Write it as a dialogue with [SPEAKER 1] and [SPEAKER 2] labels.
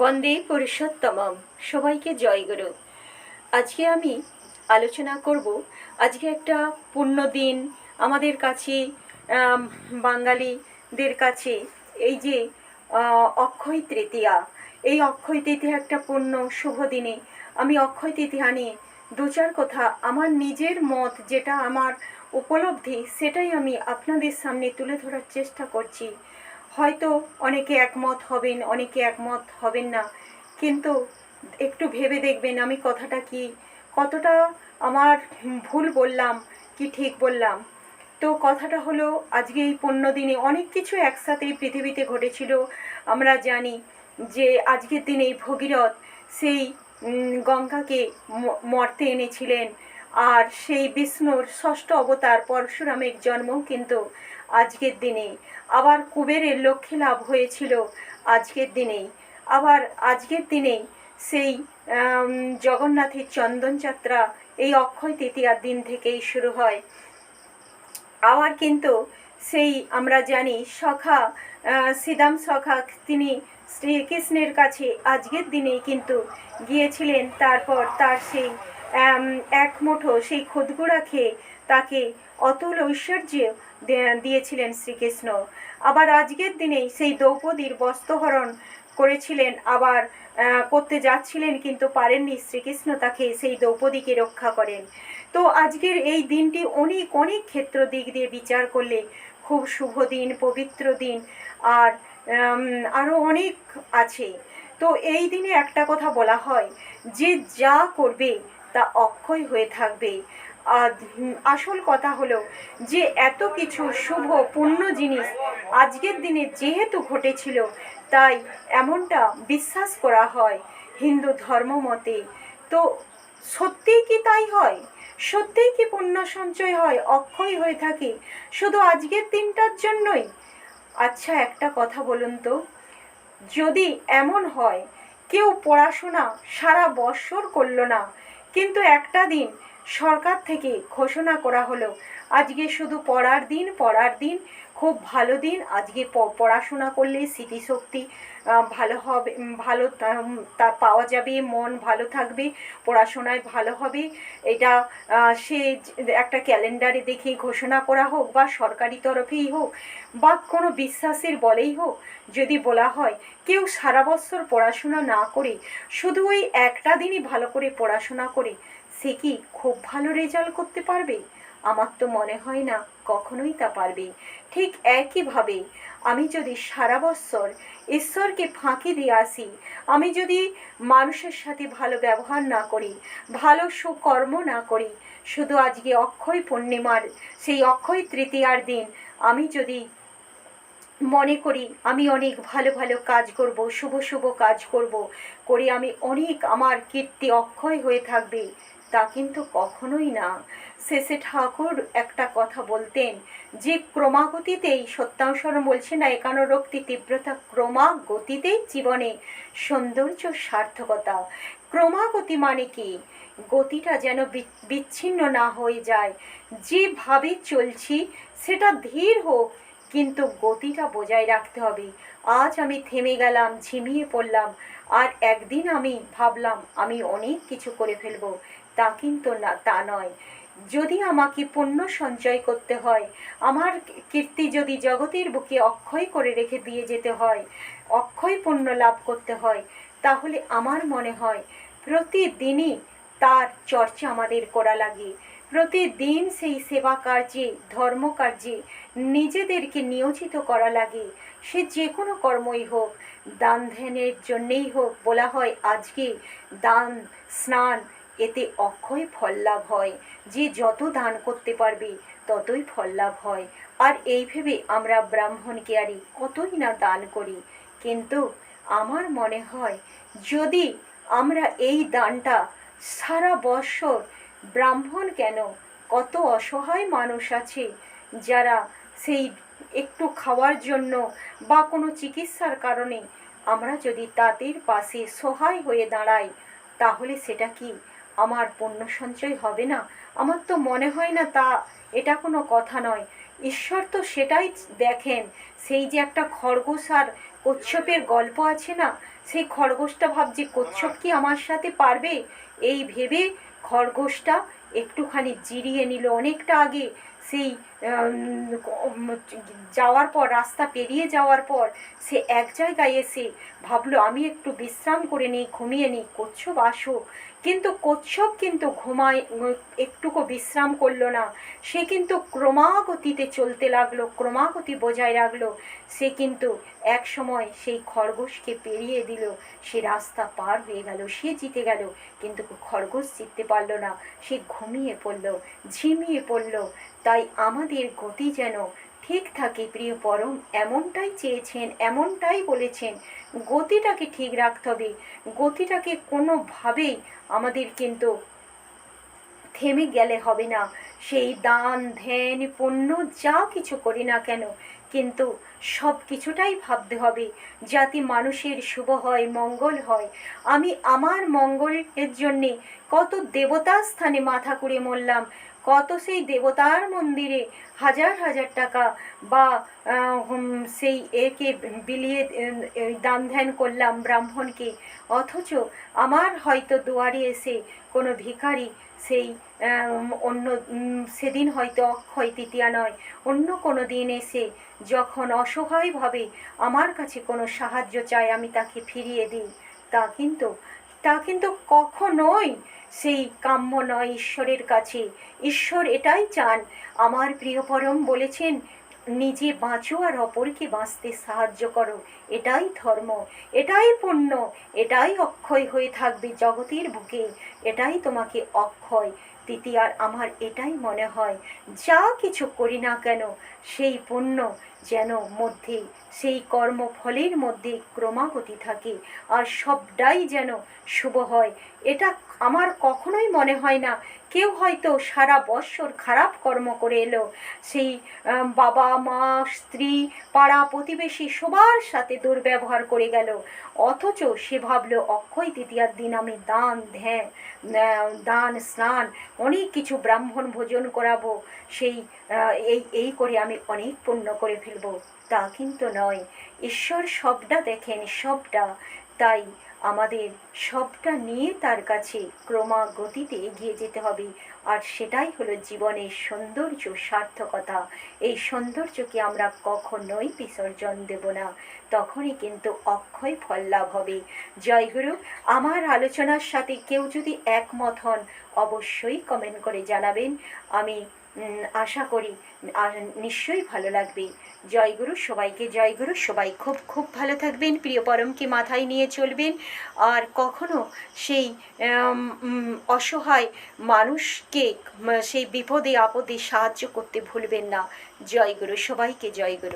[SPEAKER 1] বন্দে পুরুষোত্তমম। সবাইকে জয় গুরু। আজকে আমি আলোচনা করব, আজকে একটা পুণ্য দিন আমাদের কাছে বাঙালিদের কাছে, এই যে অক্ষয় তৃতীয়া। এই অক্ষয় তৃতীয়া একটা পুণ্য শুভ দিনে। আমি অক্ষয় তৃতীয়া নিয়ে দু চার কথা আমার নিজের মত যেটা আমার উপলব্ধি, সেটাই আমি আপনাদের সামনে তুলে ধরার চেষ্টা করছি। হয়তো অনেকে একমত হবেন, অনেকে একমত হবেন না। কিন্তু একটু ভেবে দেখবেন আমি কথাটা কি, কতটা আমার ভুল বললাম কি ঠিক বললাম। তো কথাটা হলো, আজকে এই পণ্য দিনে অনেক কিছু একসাথে পৃথিবীতে ঘটেছিল। আমরা জানি যে আজকের দিনে ভগীরথ সেই গঙ্গাকে মর্তে এনেছিলেন। আর সেই বিষ্ণুর ষষ্ঠ অবতার পরশুরামের জন্ম কিন্তু আজকের দিনে। আবার কুবেরের লক্ষ্মী লাভ হয়েছিল আজকের দিনেই। আবার আজকের দিনেই সেই জগন্নাথের চন্দনযাত্রা এই অক্ষয় তৃতীয়ার দিন থেকেই শুরু হয়। আবার কিন্তু সেই আমরা জানি সখা শ্রীদাম সখা, তিনি শ্রীকৃষ্ণের কাছে আজকের দিনেই কিন্তু গিয়েছিলেন। তারপর তার সেই এক মুঠো সেই খুদগুড়া খেয়ে তাকে অতুল ঐশ্বর্য দিয়েছিলেন শ্রীকৃষ্ণ। আবার আজকের দিনেই সেই দ্রৌপদীর বস্ত্রহরণ করেছিলেন, আবার করতে যাচ্ছিলেন কিন্তু পারেননি শ্রীকৃষ্ণ তাকে, সেই দ্রৌপদীকে রক্ষা করেন। তো আজকের এই দিনটি অনেক অনেক ক্ষেত্র দিক দিয়ে বিচার করলে খুব শুভ দিন, পবিত্র দিন, আর আরও অনেক আছে। তো এই দিনে একটা কথা বলা হয়, যে যা করবে তা অক্ষয় হয়ে থাকবে। আসল কথা হলো যে এত কিছু শুভ পূর্ণ জিনিস আজকের দিনে যেহেতু ঘটেছিল, তাই এমনটা বিশ্বাস করা হয় হিন্দু ধর্ম মতে। তো সত্যিই কি তাই হয়? সত্যিই কি পুণ্য সঞ্চয় হয়? অক্ষয় হয়ে থাকে শুধু আজকের দিনটার জন্যই? আচ্ছা একটা কথা বলুন তো। যদি এমন হয়, কেউ পড়াশোনা সারা বৎসর করল না, কিন্তু একটা দিন সরকার থেকে ঘোষণা করা হলো, আজকে শুধু পড়ার দিন পড়ার দিন, খুব ভালো দিন, আজকে পড়াশোনা করলে স্মৃতিশক্তি ভালো হবে ভালো তা- পাওয়া যাবে, মন ভালো থাকবে, পড়াশোনায় ভালো হবে। এটা সে একটা ক্যালেন্ডারে দেখে ঘোষণা করা হোক বা সরকারি তরফেই হোক বা কোনো বিশ্বাসের বলেই হোক যদি বলা হয়, কেউ সারা বছর পড়াশোনা না করে, শুধু ওই একটা দিনই ভালো করে পড়াশোনা করে, সে কি খুব ভালো রেজাল্ট করতে পারবে? আমার তো মনে হয় না। কখনোই তা পারবে। ঠিক একইভাবে আমি যদি সারা বৎসর ঈশ্বরকে ফাঁকি দিয়ে আসি, আমি যদি মানুষের সাথে ভালো ব্যবহার না করি, ভালো সুকর্ম না করি, শুধু আজকে অক্ষয় পূর্ণিমার, সেই অক্ষয় তৃতীয়ার দিন আমি যদি মনে করি আমি অনেক ভালো ভালো কাজ করব, শুভ শুভ কাজ করব, করে আমি অনেক আমার কীর্তি অক্ষয় হয়ে থাকবে তা কিন্তু কখনোই না। শেষে ঠাকুর একটা কথা বলতেন, যে ক্রমাগতিতেই সত্যানুসরণ বলছে না একানোরক্তি তীব্রতা ক্রমাগতিতেই জীবনে সৌন্দর্য, সার্থকতা। ক্রমাগতি মানে কি? গতিটা যেন বিচ্ছিন্ন না হয়ে যায়। যেভাবে চলছি সেটা ধীর হোক, কিন্তু গতিটা বজায় রাখতে হবে। আজ আমি থেমে গেলাম, ঝিমিয়ে পড়লাম, আর একদিন আমি ভাবলাম, আমি অনেক কিছু করে ফেলব। তা কিন্তু না, তা নয়। যদি আমাকে পুণ্য সঞ্চয় করতে হয়, আমার কীর্তি যদি জগতের বুকে অক্ষয় করে রেখে দিয়ে যেতে হয়, অক্ষয় পুণ্য লাভ করতে হয়, তাহলে আমার মনে হয় প্রতিদিনই তার চর্চা আমাদের করা লাগে। প্রতিদিন সেই সেবা কার্যে, ধর্ম কার্যে নিজেদেরকে নিয়োজিত করা লাগে। সে যে কোনো কর্মই হোক, দান ধ্যানের জন্যেই হোক বলা হয় আজকে দান, স্নান এতে অক্ষয় ফল লাভ হয়। যে যত দান করতে পারবে, ততই ফল লাভ হয়। আর এই ভেবে আমরা ব্রাহ্মণকে আরই কতই না দান করি। কিন্তু আমার মনে হয়, যদি আমরা এই দানটা সারা বৎসর ব্রাহ্মণ কেন? কত অসহায় মানুষ আছে যারা সেই একটু খাওয়ার জন্য বা কোনো চিকিৎসার কারণে আমরা যদি তাদের পাশে সহায় হয়ে দাঁড়াই, তাহলে সেটা কি? আমার পণ্য সঞ্চয় হবে না। আমার তো মনে হয় না তা, এটা কোনো কথা নয়। ঈশ্বর তো সেটাই দেখেন। সেই যে একটা খরগোশ আর কচ্ছপের গল্প আছে না, সেই খরগোশটা ভাবছে, কচ্ছপ কি আমার সাথে পারবে? এই ভেবে খরগোশটা একটুখানি জিরিয়ে নিল অনেকটা আগে। সেই যাওয়ার পর, রাস্তা পেরিয়ে যাওয়ার পর, সে এক জায়গায় এসে ভাবলো, আমি একটু বিশ্রাম করে নিই, ঘুমিয়ে নিই। কচ্ছপ, আসো। কিন্তু কচ্ছপ কিন্তু ঘুমায়, একটুকু বিশ্রাম করল না। সে কিন্তু ক্রমাগতিতে চলতে লাগল, ক্রমাগতি বজায় রাখল। সে কিন্তু এক সময় সেই খরগোশকে পেরিয়ে দিল। সে রাস্তা পার হয়ে গেল, সে জিতে গেল। কিন্তু খরগোশ জিততে পারল না। সে ঘুমিয়ে পড়ল, ঝিমিয়ে পড়ল। তাই আমাদের গতি যেন ঠিক থাকে প্রিয় পরম, এমনটাই চেয়েছেন, এমনটাই বলেছেন। গতিটাকে ঠিক রাখতে হবে। গতিটাকে কোনোভাবেই আমাদের কিন্তু থেমে গেলে হবে না। সেই দান, ধ্যান, পণ্য যা কিছু করি না কেন, কিন্তু সব কিছুটাই ভাবতে হবে যাতে মানুষের শুভ হয়, মঙ্গল হয়। আমি আমার মঙ্গলের জন্যে কত দেবতার স্থানে মাথা করে মরলাম কত সেই দেবতার মন্দিরে হাজার হাজার টাকা বা সেই একে বিলিয়ে দান ধ্যান করলাম ব্রাহ্মণকে। অথচ আমার হয়তো দুয়ারে এসে কোনো ভিখারি সেই অন্য সেদিন হয়তো অক্ষয় তৃতীয়া নয়, অন্য কোনো দিন এসে যখন অসহায়ভাবে আমার কাছে কোনো সাহায্য চায় আমি তাকে ফিরিয়ে দিই। তা কিন্তু তা কিন্তু কখনোই সেই কাম্য নয় ঈশ্বরের কাছে। ঈশ্বর এটাই চান। আমার প্রিয় পরম বলেছেন, নিজে বাঁচো আর অপরকে বাঁচতে সাহায্য করো। এটাই ধর্ম, এটাই পুণ্য, এটাই অক্ষয় হয়ে থাকবে জগতের বুকে। এটাই তোমাকে অক্ষয় তৃতীয়ার আমার এটাই মনে হয়, যা কিছু করি না কেন, সেই পণ্য যেন মধ্যে সেই কর্মফলের মধ্যে ক্রমাগতি থাকে, আর সবটাই যেন শুভ হয়, এটা আমার কখনোই মনে হয় না। কেউ হয়তো সারা বৎসর খারাপ কর্ম করে এলো। সেই বাবা, মা, স্ত্রী, পাড়া প্রতিবেশী সবার সাথে দুর্ব্যবহার করে গেল। অথচ সে ভাবলো, অক্ষয় তৃতীয়ার দিন আমি দান, ধ্যান দান, স্নান, অনেক কিছু ব্রাহ্মণ ভোজন করাবো। সেই এই এই করে আমি অনেক পুণ্য করে ফেলব। তা কিন্তু নয়। ঈশ্বর সবটা দেখেন, সবটা। তাই আমাদের সবটা নিয়ে তার কাছে ক্রমাগতিতে এগিয়ে যেতে হবে। আর সেটাই হলো জীবনের সৌন্দর্য সার্থকতা। এই সৌন্দর্যকে আমরা কখনোই বিসর্জন দেব না। তখনই কিন্তু অক্ষয় ফল লাভ হবে। জয় জয়গুরু আমার আলোচনার সাথে কেউ যদি একমত হন, অবশ্যই কমেন্ট করে জানাবেন। আমি আশা করি নিশ্চয়ই ভালো লাগবে। জয়গুরু, সবাইকে জয়গুরু। সবাই খুব খুব ভালো থাকবেন। প্রিয় পরমকে মাথায় নিয়ে চলবেন। আর কখনো সেই অসহায় মানুষকে সেই বিপদে, আপদে সাহায্য করতে ভুলবেন না। জয়গুরু, সবাইকে জয়গুরু।